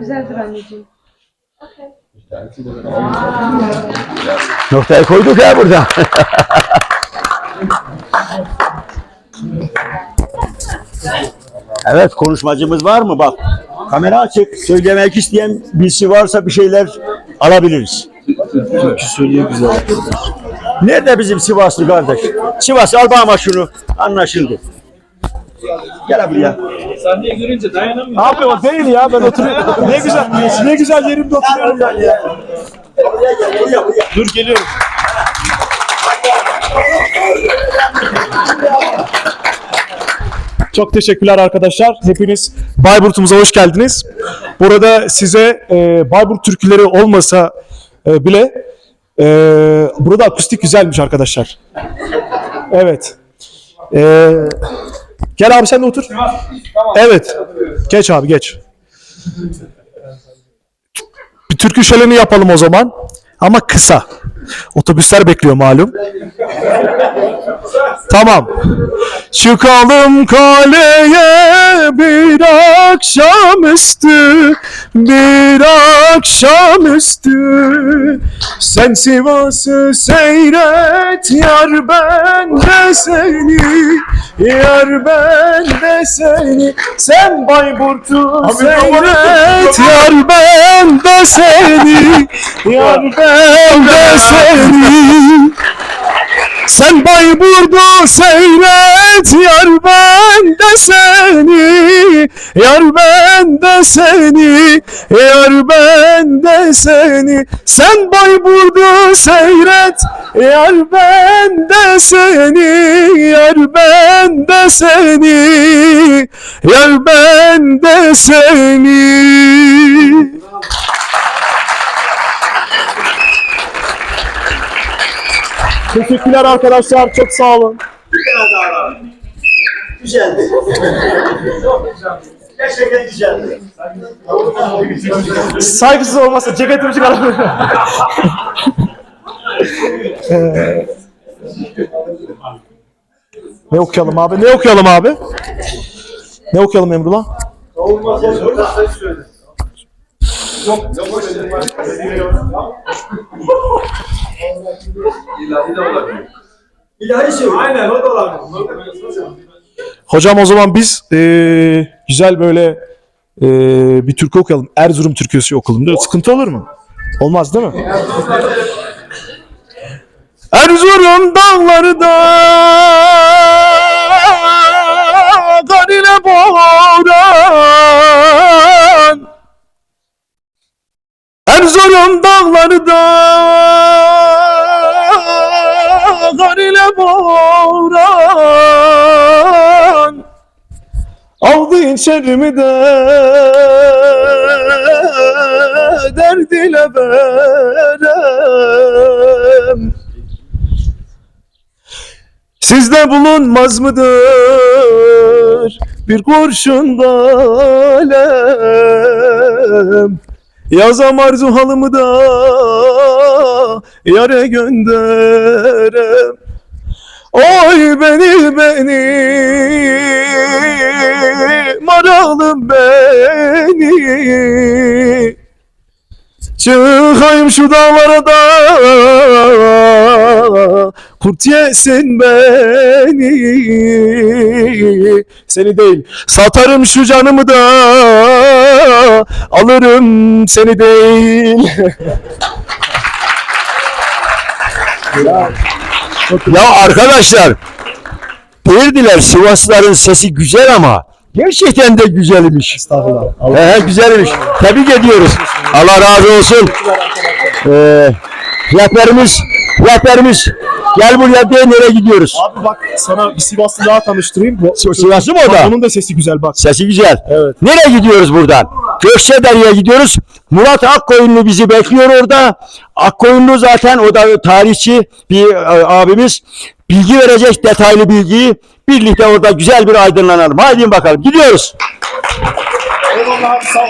Güzeldir anneciğim. Noktayı koyduk ya burada. evet konuşmacımız var mı? Bak kamera açık. Söylemek isteyen birisi varsa bir şeyler alabiliriz. Türkü söylüyor güzel. Nerede bizim Sivaslı kardeş? Sivas al bana şunu. Anlaşıldı. Gel abi ya. Sahneyi görünce dayanamıyorum. Abi o değil ya ben oturuyorum. ne güzel ne güzel yerimde oturuyorum ben ya. Dur geliyorum. Çok teşekkürler arkadaşlar. Hepiniz Bayburt'umuza hoş geldiniz. Burada size e, Bayburt türküleri olmasa e, bile e, burada akustik güzelmiş arkadaşlar. Evet. E, gel abi sen de otur. Evet. Geç abi geç. Bir türkü şöleni yapalım o zaman. Ama kısa. Otobüsler bekliyor malum. Tamam. Çıkalım kaleye bir akşamüstü, bir akşamüstü. Sen Sivas'ı seyret, yar ben de seni, yar ben de seni. Sen Bayburt'u seyret, yar ben de seni, yar ben de seni. Sen Bayburt'u seyret yar ben de seni Yar ben de seni Yar ben de seni. Sen Bayburt'u seyret Yar ben de seni Yar ben de seni Yar ben de seni Teşekkürler arkadaşlar. Çok sağ olun. Güzeldi. Gerçekten güzeldi. Saygısız olmazsa ceketimi. Ee, ne okuyalım abi? Ne okuyalım abi? Ne okuyalım Emrullah? İlahi söyle. Aynen o da var. Hocam o zaman biz eee, güzel böyle eee, bir türkü okuyalım. Erzurum türküsü okuyalım. Değil? Sıkıntı olur mu? Olmaz değil mi? Erzurum dağları da kar ile boğan Erzurum dağları da Aldı içerimi de derd ile Sizde bulunmaz mıdır bir kurşun dalem Yazam arzu halımı da yare gönderem. Oy beni beni maralım beni. Çıkayım şu dağlara da. Kurt yesin beni. Seni değil satarım şu canımı da. Alırım seni değil. Ya arkadaşlar Derdiler Sivaslıların sesi güzel ama gerçekten de güzelmiş. Estağfurullah. He, güzelmiş. Tebrik ediyoruz. Allah razı olsun. Ee, rehberimiz, rehberimiz gel buraya de nereye gidiyoruz? Abi bak sana bir Sivaslı daha tanıştırayım. Bu, Sivaslı mı o da? Onun da sesi güzel bak. Sesi güzel. Evet. Nereye gidiyoruz buradan? Gökçedere'ye gidiyoruz. Murat Akkoyunlu bizi bekliyor orada. Akkoyunlu zaten o da tarihçi bir e, abimiz. Bilgi verecek detaylı bilgiyi. Birlikte orada güzel bir aydınlanalım. Haydi bakalım gidiyoruz. Eyvallah sağ ol.